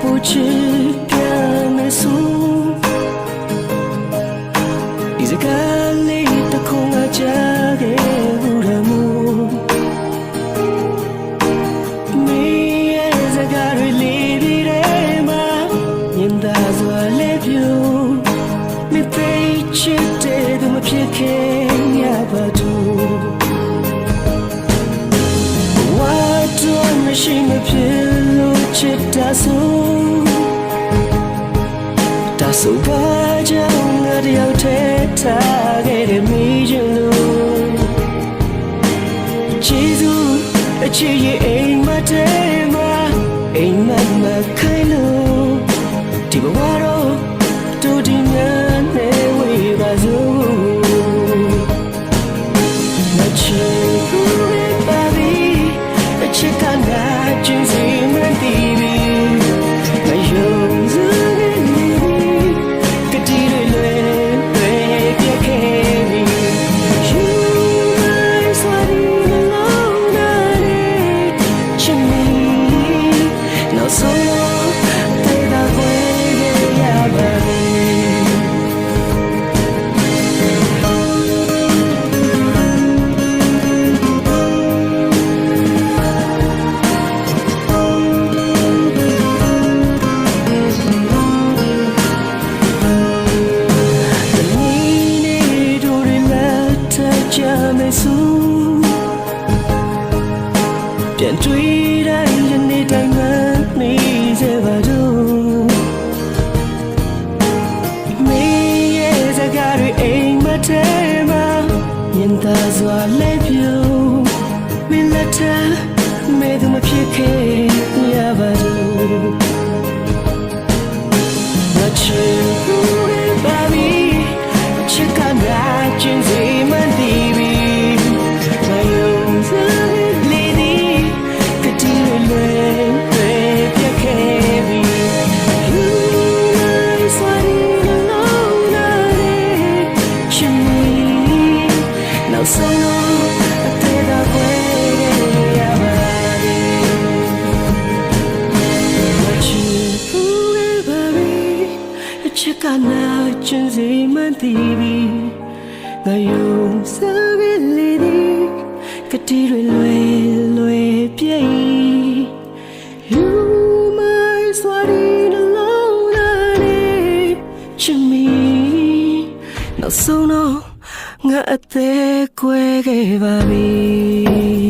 不知变美苏，一直看你的空啊嫁给乌拉姆，你也在咖喱里的泪吗？念大作 love you，你被绝对的么撇开呀把住。我多么心的疲劳，却打算。 ဆိုဘာကြောင့်ငါတယောက်တည်းထားခဲ့တဲ့မိချင်လို့ကျေးဇူးအချစ်ရဲ့အိမ်မတဲမှာအိမ်မမခို စုပြန်တွေ့တိုင်းယနေ့တိုင်းမှနေစေပါတော့မေးရဲ့စကားတွေအိမ်မထဲမှာမြင်သာစွာလဲပြုံမင်းလက်ထမေသူမဖြစ်ခဲ့ရပါတော့မချင်ဘူး Chinese အချက်ကနာကျင်စီမှန်တီးပြီးငါယုံစားပြီးလေဒီကတိတွေလွယ်လွယ်ပြည့် You my sweaty alone ချစ်မီနောက်ဆုံးတော့ငါအသေးကွဲခဲ့ပါပြီ